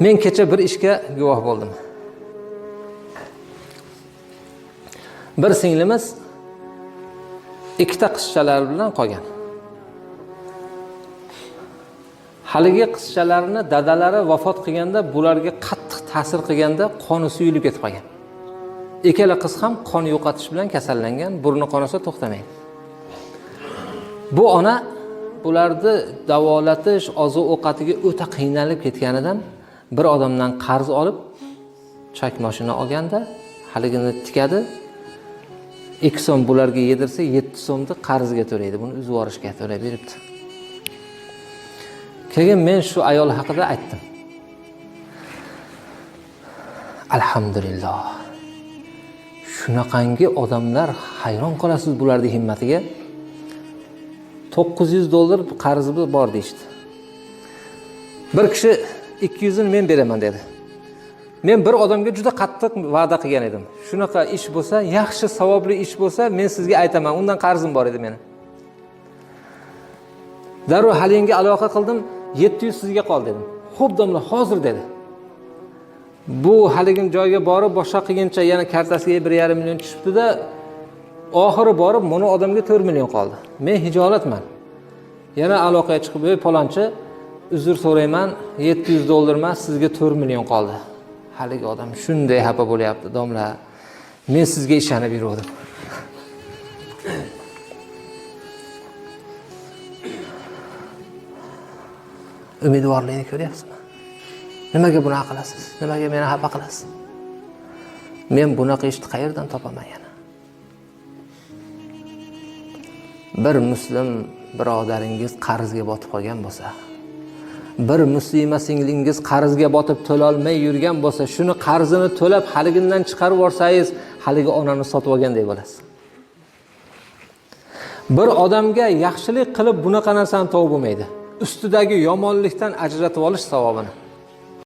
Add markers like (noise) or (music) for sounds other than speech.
men kecha bir ishga guvoh bo'ldim. Bir singlimiz ikkita qizchalari bilan qolgan. Haligi qizchalarini dadalari vafot qilganda bularga qattiq ta'sir qilganda qoni suyulib ketib qolgan. Ikkala qiz ham qon yo'qotish bilan kasallangan burni qonasa to'xtamaydi. Bu ona bularni davolatish oziq ovqatiga o'ta qiynalib ketganidan bir odamdan qarz olib chak moshina olganda haligini tikadi ikki so'm bularga yedirsa yetti so'mni qarzga to'laydi. Buni uzib yuborishga to'lab beribdi. Keyin men shu ayol haqida aytdim. Alhamdulillah. Shunaqangi odamlar hayron qolasiz bularni himmatiga. To'qqiz yuz dollar qarzi bor deyishdi. Bir kishi ikki yuzini men beraman dedi. Men bir odamga juda qattiq va'da qilgan edim. Shunaqa ish bo'lsa yaxshi savobli ish bo'lsa men sizga aytaman. Undan qarzim bor edi meni. Darrov haligiga aloqa qildim yetti yuz sizga qol dedim. Ho'p domla hozir dedi. Bu haligi joyga borib boshqa qilguncha yana kartasiga bir yarim million tushibdida oxiri borib mana odamga to'rt million qoldi. Men hijolatman. Yana aloqaga chiqib ey palonchi uzr so'rayman yetti yuz dollar emas sizga to'rt million qoldi. Haligi odam shunday xafa bo'lyapti domla. Men sizga ishonib yuruvdim. (coughs) Umidvorlikni ko'ryapsizmi? Nimaga bunaqa qilasiz? Nimaga meni xafa qilasiz? Men bunaqa ishni qayerdan topaman yana? Bir muslim birodaringiz qarzga botib qolgan bo'lsa bir muslima singlingiz qarzga botib to'lolmay yurgan bo'lsa shuni qarzini to'lab haligindan chiqarib yuborsangiz haligi onani sotib olgandek bo'lasiz. Bir odamga yaxshilik qilib bunaqa narsani topib bo'lmaydi. Ustidagi yomonlikdan ajratib olish savobini.